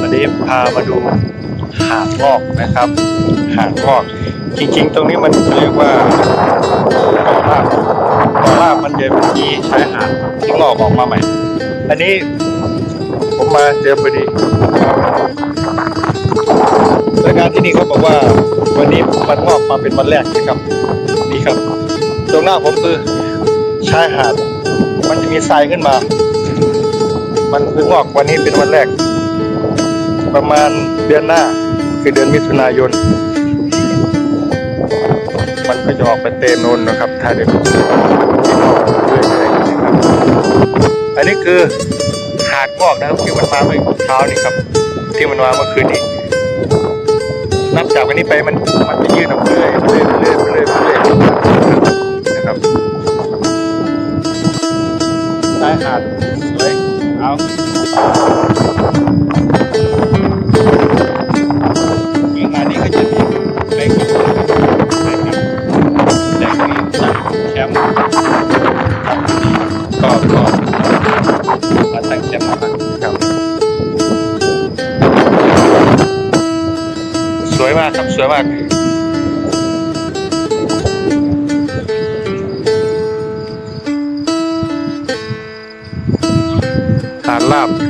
วันนี้พามาดูหาดงอกนะครับหาดงอก จริงๆ ตรงนี้มันเรียกว่าเกาะลาบเกาะลาบมันจะมีชายหาดที่งอกออกมาใหม่ อันนี้ผมมาเจอพอดีรายงานที่นี่เขาบอกว่า วันนี้มันงอกมาเป็นวันแรกนะครับนี่ครับ ตรงหน้าผมคือชายหาด มันจะมีทรายขึ้นมา มันเพิ่งงอกวันนี้เป็นวันแรก ประมาณเดือนหน้าคือเดือนมิถุนายน มันก็จะออกไปเตนนนนะครับ ถ้าเด็กเรื่อยๆนะครับอันนี้คือหาดงอกนะครับที่มันมาเมื่อเช้านี่ครับ ที่มันมาเมื่อคืนนี้ นับจากวันนี้ไปมันมันจะยืดออกเรื่อยเรื่อยเรื่อย ว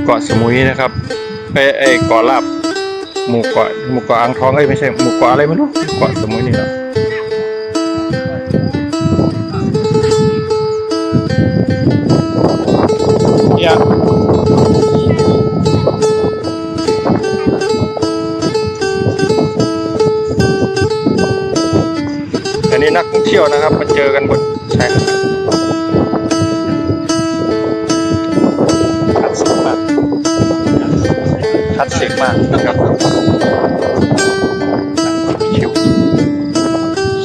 เกาะสมุยนะครับเอ้ยเอ้ยเกาะลาบหมู่เกาะหมู่เกาะอ่างทองเอ้ยไม่ใช่หมู่เกาะอะไรไม่รู้เกาะสมุยนี่แหละเนี่ยอันนี้นักท่องเที่ยวนะครับมาเจอกันบนชายหาด มากนะครับ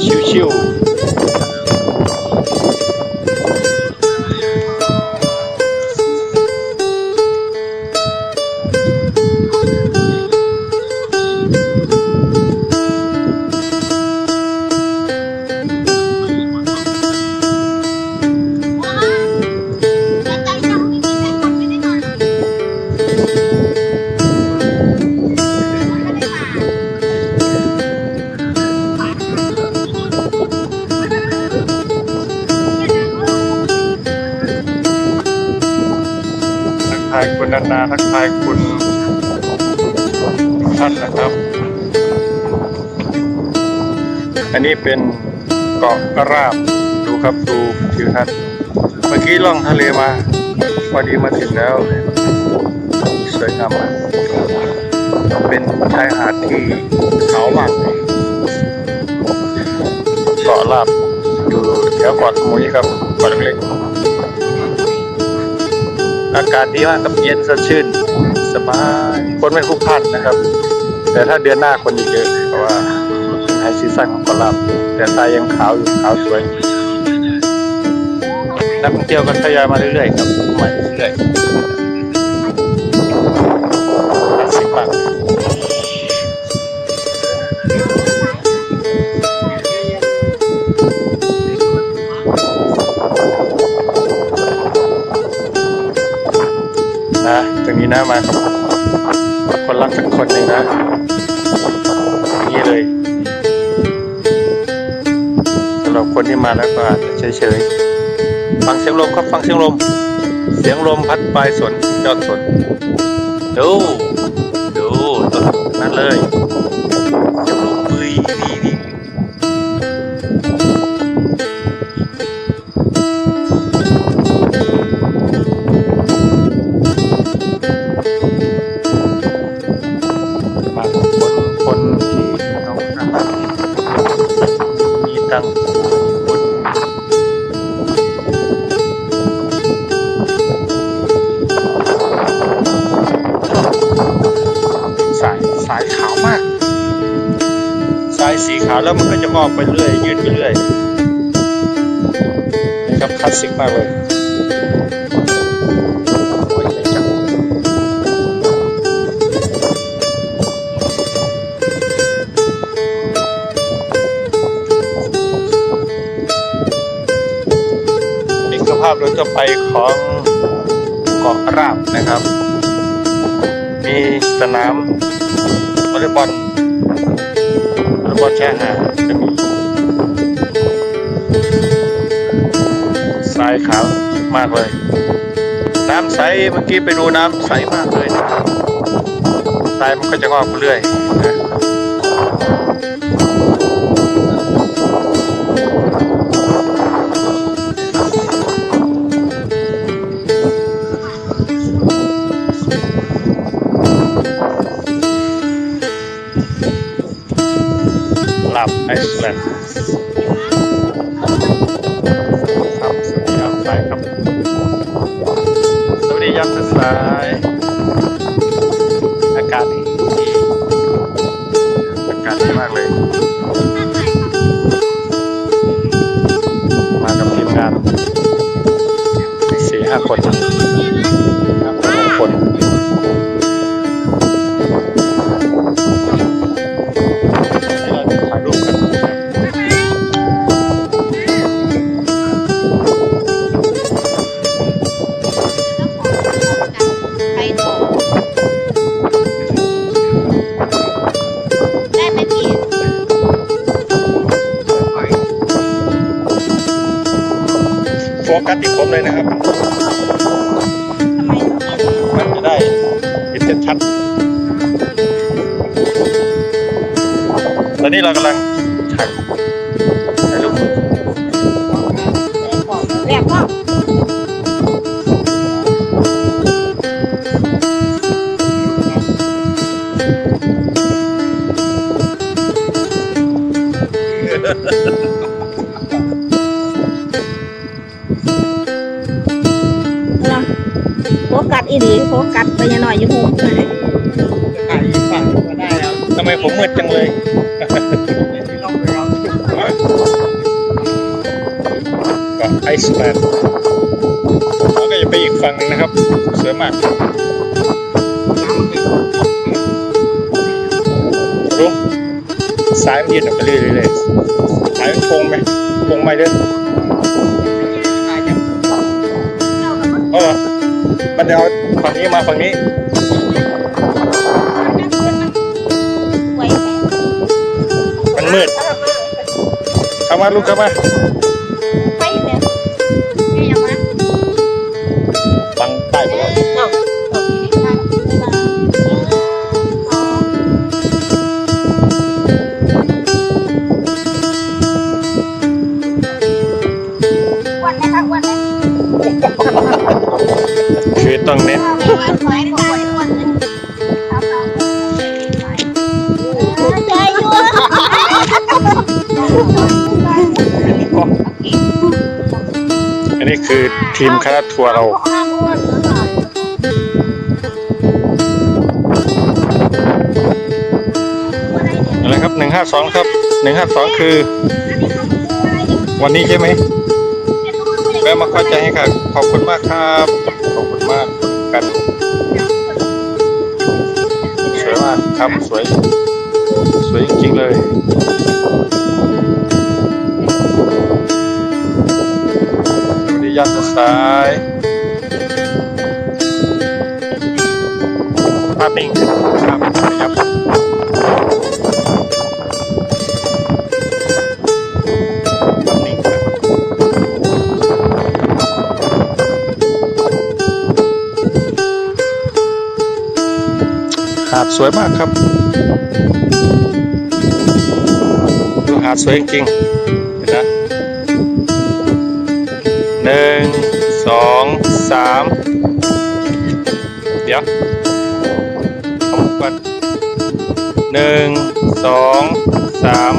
ชิวชิว กทายคุณนานาทักทายคุณท่านนะครับ อันนี้เป็นเกาะกระราบดูครับดูทิวทัศน์เมื่อกี้ล่องทะเลมาพอดีมาถึงแล้ว สวยงามมากเป็นชายหาดที่ขาวมากเกาะลาบอยู่แถวเกาะสมุยครับเกาะเล็กๆ อากาศดีมากครับเย็นสดชื่น สบายคนไม่พลุกพล่านนะครับ แต่ถ้าเดือนหน้าคนอีกเยอะเพราะว่าไฮซีซั่นของเกาะลาบแต่ทรายยังขาวอยู่ขาวสวยนักท่องเที่ยวก็ทยอยมาเรื่อยๆครับใหม่เรื่อยๆาแล้วก็อาจจะเฉยๆ ฟังเสียงลมครับฟังเสียงลม เสียงลมพัดปลายสนยอดสน ดู ดูต้นนั้นเลย แล้วมันก็จะงอกไปเรื่อยยืดไปเรื่อยนะครับคลาสสิกมากเลยโอ้ยสวยจังนี่คือภาพโดยทั่วไปของเกาะราบนะครับ มีสนามวอลเลย์บอล วอลเลย์บแช่หาจะมีทรายขาวมากเลย น้ำใสเมื่อกี้ไปดูน้ำใสมากเลยทรายมันก็จะงอกเรื่อยนะ สวัสดียามสาย อากาศดีอากาศดีมากเลย มากับทีมงานสี่ห้าคน โฟกัสที่ผมเลยนะครับ มันจะได้เห็นชัดตอนนี้เรากำลังถ่ายถ่ายรูปแรกก็โโฟกัสไปยังหน่อยอยังหูเลยถ่ายอีกฝั่งก็ได้แล้วทำไมผมมืดจังเลยที่ลองไปเอาก็ไอซ์แลนด์แล้วก็จะไปอีกฝั่งหนึงนะครับสวยมากรู้สายมันยืนออกไปเรื่อยๆเลยสายมันโค้งไหมโค้งไหมเด้อถ่ายจากเออ มันจะเอาฝั่งนี้มาฝั่งนี้สวยไหมมันมืดเข้ามาลูกเข้ามา ไปเนี่ย อันนี้คือทีมคณะทัวร์เรา อะไรครับหนึ่งห้าสองครับหนึ่งห้าสองคือ วันนี้ใช่ไหมแวะมาเข้าใจให้ค่ะ ขอบคุณมากครับ ขอบคุณมากกันสวยมากครับสวย สวยจริงๆเลย สวัสดียายภาพนิ่งครับครับหาดสวยมากครับดูหาดสวยจริง สามเดี๋ยวขอบคุณหนึ่งสองสาม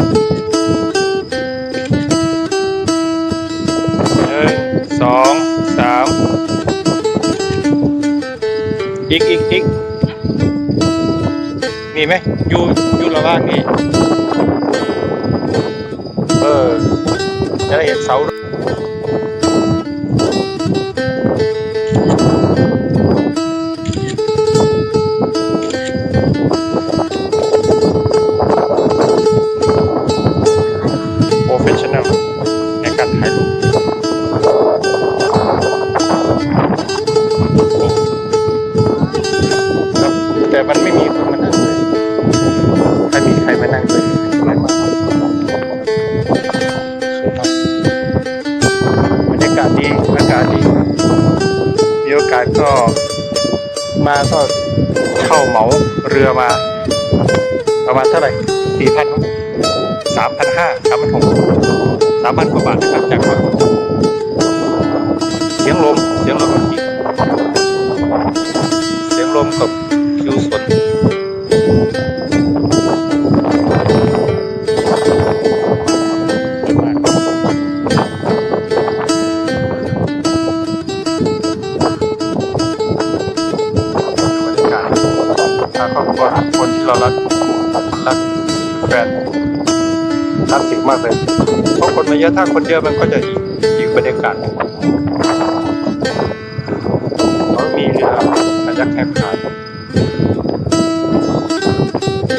หนึ่งสองสามอีกอีกอีกมีไหมอยู่อยู่ระหว่างนี้ เรือมา ประมาณเท่าไหร่สี่พันสามพันห้าสามพันหกสามพันกว่าบาทนะครับจากฝั่งเสียงลมเสียงลมก่อกี้เสียงลมกับ เรารักรักแฟนคลาสสิกมากเลย เพราะคนมาเยอะถ้าคนเยอะมันก็จะอีกอีกบรรยากาศหนึ่งเขามีเรือพยักแหกขาน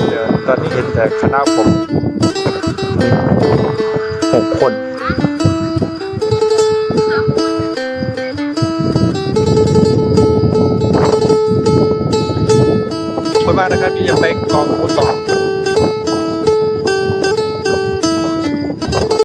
เดี๋ยวตอนนี้เห็นแต่คณะผมหกคน มากนะครับที่ยังไปกองคุณต่อ